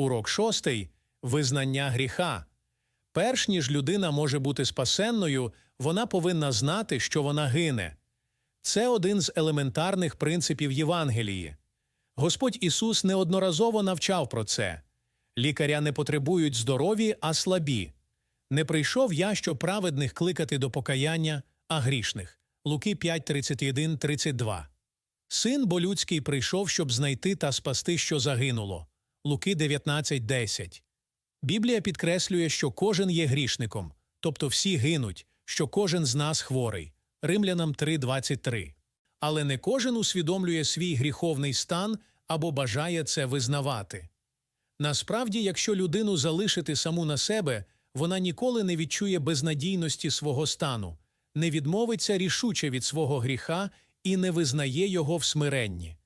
Урок шостий визнання гріха. Перш ніж людина може бути спасенною, вона повинна знати, що вона гине. Це один з елементарних принципів Євангелії. Господь Ісус неодноразово навчав про це. Лікаря не потребують здорові, а слабі. Не прийшов я, щоб праведних кликати до покаяння, а грішних. Луки 5, 31, 32. Син бо людський прийшов, щоб знайти та спасти, що загинуло. Луки 19, 10. Біблія підкреслює, що кожен є грішником, тобто всі гинуть, що кожен з нас хворий. Римлянам 3.23. Але не кожен усвідомлює свій гріховний стан або бажає це визнавати. Насправді, якщо людину залишити саму на себе, вона ніколи не відчує безнадійності свого стану, не відмовиться рішуче від свого гріха і не визнає його в смиренні.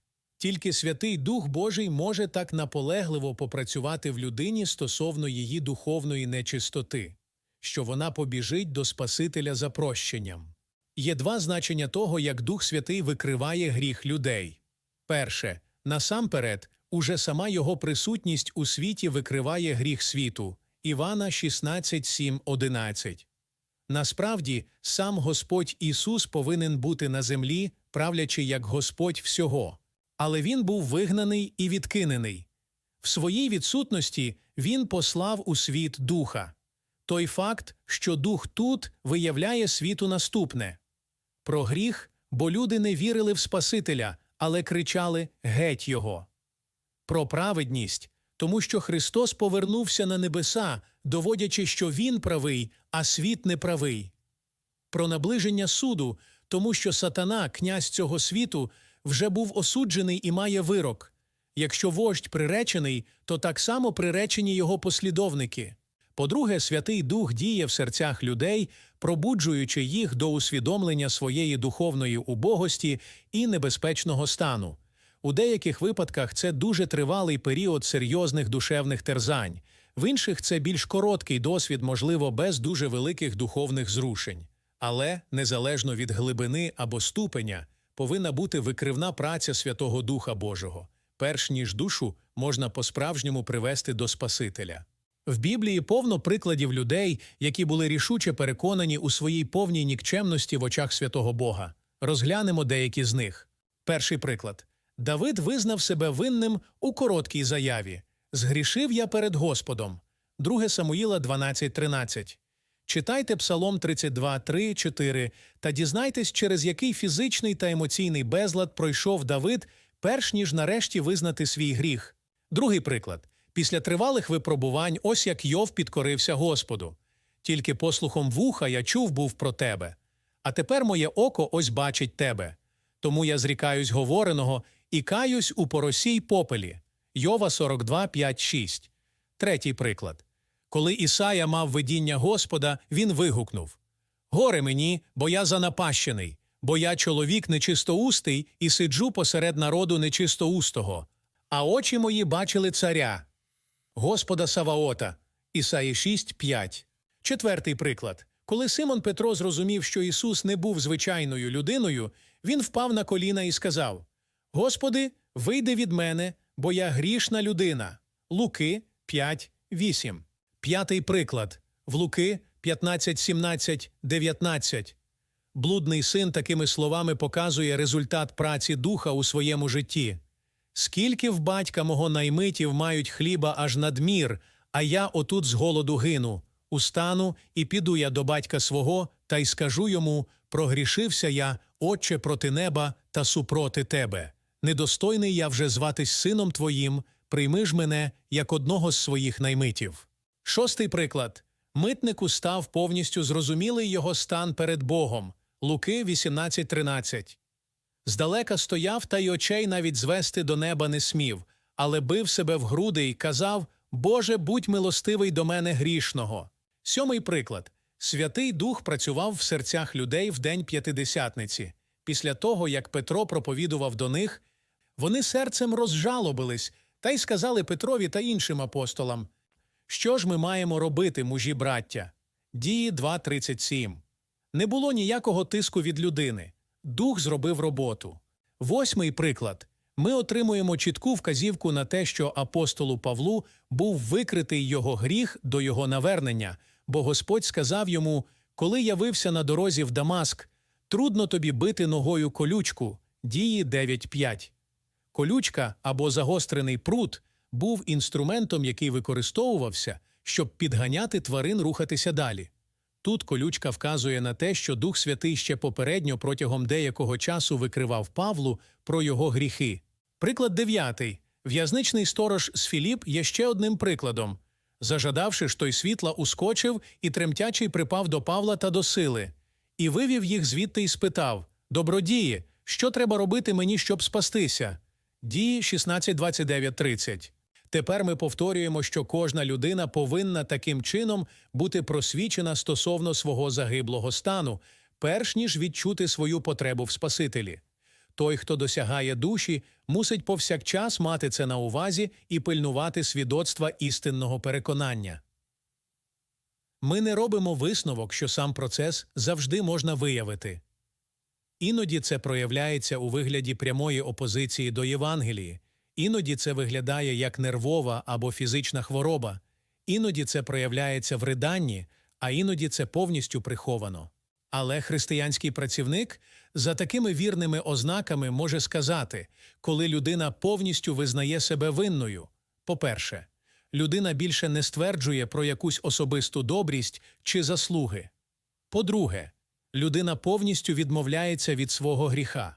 Тільки Святий Дух Божий може так наполегливо попрацювати в людині стосовно її духовної нечистоти, що вона побіжить до Спасителя за прощенням. Є два значення того, як Дух Святий викриває гріх людей. Перше, насамперед, уже сама його присутність у світі викриває гріх світу. Івана 16, 7, 11. Насправді, сам Господь Ісус повинен бути на землі, правлячи як Господь всього. Але Він був вигнаний і відкинений. В своїй відсутності Він послав у світ Духа. Той факт, що Дух тут виявляє світу наступне про гріх, бо люди не вірили в Спасителя, але кричали Геть Його. Про праведність, тому що Христос повернувся на небеса, доводячи, що Він правий, а світ неправий. Про наближення суду, тому що сатана, князь цього світу, вже був осуджений і має вирок. Якщо вождь приречений, то так само приречені його послідовники. По-друге, Святий Дух діє в серцях людей, пробуджуючи їх до усвідомлення своєї духовної убогості і небезпечного стану. У деяких випадках це дуже тривалий період серйозних душевних терзань, в інших це більш короткий досвід, можливо, без дуже великих духовних зрушень. Але, незалежно від глибини або ступеня, повинна бути викривна праця Святого Духа Божого, перш ніж душу можна по-справжньому привести до Спасителя. В Біблії повно прикладів людей, які були рішуче переконані у своїй повній нікчемності в очах святого Бога. Розглянемо деякі з них. Перший приклад. Давид визнав себе винним у короткій заяві Згрішив я перед Господом. 2 Самуїла 12.13. Читайте Псалом 32, 3, 4 та дізнайтесь, через який фізичний та емоційний безлад пройшов Давид, перш ніж нарешті визнати свій гріх. Другий приклад. Після тривалих випробувань ось як Йов підкорився Господу. Тільки послухом вуха я чув був про тебе. А тепер моє око ось бачить тебе. Тому я зрікаюсь говореного і каюсь у поросій попелі. Йова 42, 5, 6. Третій приклад. Коли Ісая мав видіння Господа, він вигукнув Горе мені, бо я занапащений, бо я чоловік нечистоустий і сиджу посеред народу нечистоустого, а очі мої бачили царя. Господа Саваота. Ісаї 6, 5. Четвертий приклад. Коли Симон Петро зрозумів, що Ісус не був звичайною людиною, він впав на коліна і сказав Господи, вийди від мене, бо я грішна людина. Луки 5, 8. П'ятий приклад. В Луки 15, 17, 19. Блудний син такими словами показує результат праці духа у своєму житті. Скільки в батька мого наймитів мають хліба аж надмір, а я отут з голоду гину. Устану і піду я до батька свого та й скажу йому прогрішився я, Отче, проти неба та супроти тебе. Недостойний я вже зватись сином твоїм, прийми ж мене як одного з своїх наймитів. Шостий приклад. Митнику став повністю зрозумілий його стан перед Богом. Луки 18.13. Здалека стояв та й очей навіть звести до неба не смів, але бив себе в груди й казав Боже, будь милостивий до мене грішного. Сьомий приклад. Святий Дух працював в серцях людей в день п'ятидесятниці. Після того, як Петро проповідував до них, вони серцем розжалобились та й сказали Петрові та іншим апостолам Що ж ми маємо робити, мужі браття? Дії 2.37. Не було ніякого тиску від людини. Дух зробив роботу. Восьмий приклад. ми отримуємо чітку вказівку на те, що апостолу Павлу був викритий його гріх до його навернення, бо Господь сказав йому: Коли явився на дорозі в Дамаск, трудно тобі бити ногою колючку. Дії 9.5. Колючка або загострений прут був інструментом, який використовувався, щоб підганяти тварин рухатися далі. Тут колючка вказує на те, що Дух Святий ще попередньо протягом деякого часу викривав Павлу про його гріхи. Приклад дев'ятий. В'язничний сторож з Філіп є ще одним прикладом. Зажадавши ж той світла, ускочив, і тремтячий припав до Павла та до сили, і вивів їх звідти і спитав Добродії, що треба робити мені, щоб спастися? Дії 16, 29, 30. Тепер ми повторюємо, що кожна людина повинна таким чином бути просвічена стосовно свого загиблого стану, перш ніж відчути свою потребу в Спасителі. Той, хто досягає душі, мусить повсякчас мати це на увазі і пильнувати свідоцтва істинного переконання. Ми не робимо висновок, що сам процес завжди можна виявити. Іноді це проявляється у вигляді прямої опозиції до Євангелії, іноді це виглядає як нервова або фізична хвороба, іноді це проявляється в риданні, а іноді це повністю приховано. Але християнський працівник за такими вірними ознаками може сказати, коли людина повністю визнає себе винною. По-перше, людина більше не стверджує про якусь особисту добрість чи заслуги. По-друге, людина повністю відмовляється від свого гріха.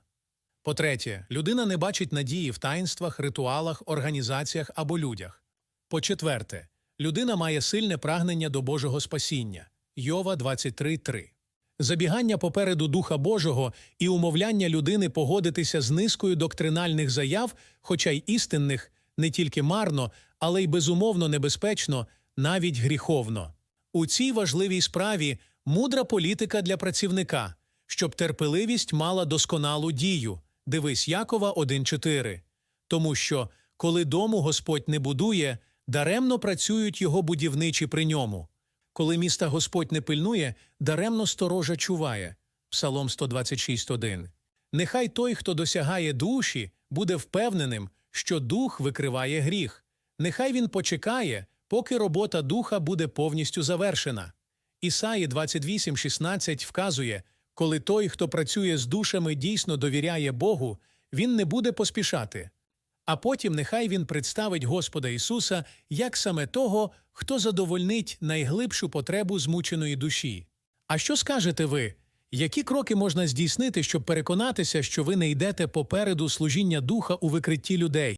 По-третє, людина не бачить надії в таїнствах, ритуалах, організаціях або людях. По-четверте, людина має сильне прагнення до Божого спасіння. Йова 23.3. Забігання попереду Духа Божого і умовляння людини погодитися з низкою доктринальних заяв, хоча й істинних, не тільки марно, але й безумовно небезпечно, навіть гріховно. У цій важливій справі мудра політика для працівника, щоб терпеливість мала досконалу дію. Дивись Якова 1.4. Тому що, коли дому Господь не будує, даремно працюють його будівничі при ньому. Коли міста Господь не пильнує, даремно сторожа чуває. Псалом 126.1. Нехай той, хто досягає душі, буде впевненим, що дух викриває гріх. Нехай він почекає, поки робота духа буде повністю завершена. Ісаї 28.16 вказує, коли той, хто працює з душами, дійсно довіряє Богу, він не буде поспішати. А потім нехай він представить Господа Ісуса як саме того, хто задовольнить найглибшу потребу змученої душі. А що скажете ви? Які кроки можна здійснити, щоб переконатися, що ви не йдете попереду служіння духа у викритті людей?